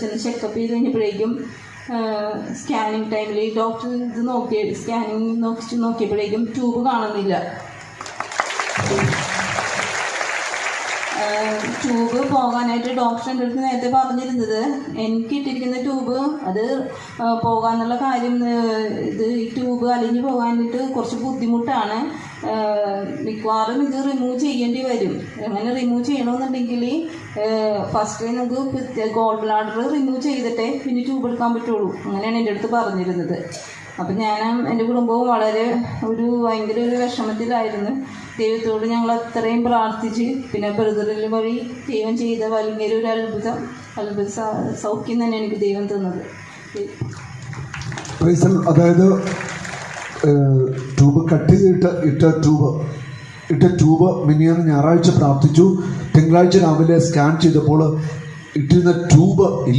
ചെന്ന് ചെക്കപ്പ് ചെയ്ത് കഴിഞ്ഞപ്പോഴേക്കും സ്കാനിങ് ടൈമിൽ ഡോക്ടർ ഇത് നോക്കി സ്കാനിങ് നോക്കി നോക്കിയപ്പോഴേക്കും ട്യൂബ് കാണുന്നില്ല. ട്യൂബ് പോകാനായിട്ട് ഡോക്ടറിന്റെ അടുത്ത് നേരത്തെ പറഞ്ഞിരുന്നത്. എനിക്ക് ഇട്ടിരിക്കുന്ന ട്യൂബ് അത് പോകാനുള്ള കാര്യം ഇത് ഈ ട്യൂബ് അലിഞ്ഞ് പോകാനായിട്ട് കുറച്ച് ബുദ്ധിമുട്ടാണ്. മിക്കവാറും ഇത് റിമൂവ് ചെയ്യേണ്ടി വരും. അങ്ങനെ റിമൂവ് ചെയ്യണമെന്നുണ്ടെങ്കിൽ ഫസ്റ്റ് നമുക്ക് ഗോൾഡ് ബ്ലാഡർ റിമൂവ് ചെയ്തിട്ടേ പിന്നെ ട്യൂബ് എടുക്കാൻ പറ്റുള്ളൂ. അങ്ങനെയാണ് എന്റെ അടുത്ത് പറഞ്ഞിരുന്നത്. അപ്പം ഞാനും എന്റെ കുടുംബവും വളരെ ഒരു ഭയങ്കര ഒരു വിഷമത്തിലായിരുന്നു. ദൈവത്തോട് ഞങ്ങൾ അത്രയും പ്രാർത്ഥിച്ച് പിന്നെ ബ്രദറിൽ വഴി ദൈവം ചെയ്ത ഭയങ്കര ഒരു അത്ഭുതം അത്ഭുത സൗഖ്യം തന്നെ എനിക്ക് ദൈവം തന്നത്. അതായത് ട്യൂബ് കട്ട് ചെയ്തിട്ട് ഇട്ട ട്യൂബ് ഇട്ട ട്യൂബ് മിനിയാന്ന് ഞായറാഴ്ച പ്രാർത്ഥിച്ചു. തിങ്കളാഴ്ച രാവിലെ സ്കാൻ ചെയ്തപ്പോൾ ഇട്ടിരുന്ന ട്യൂബ്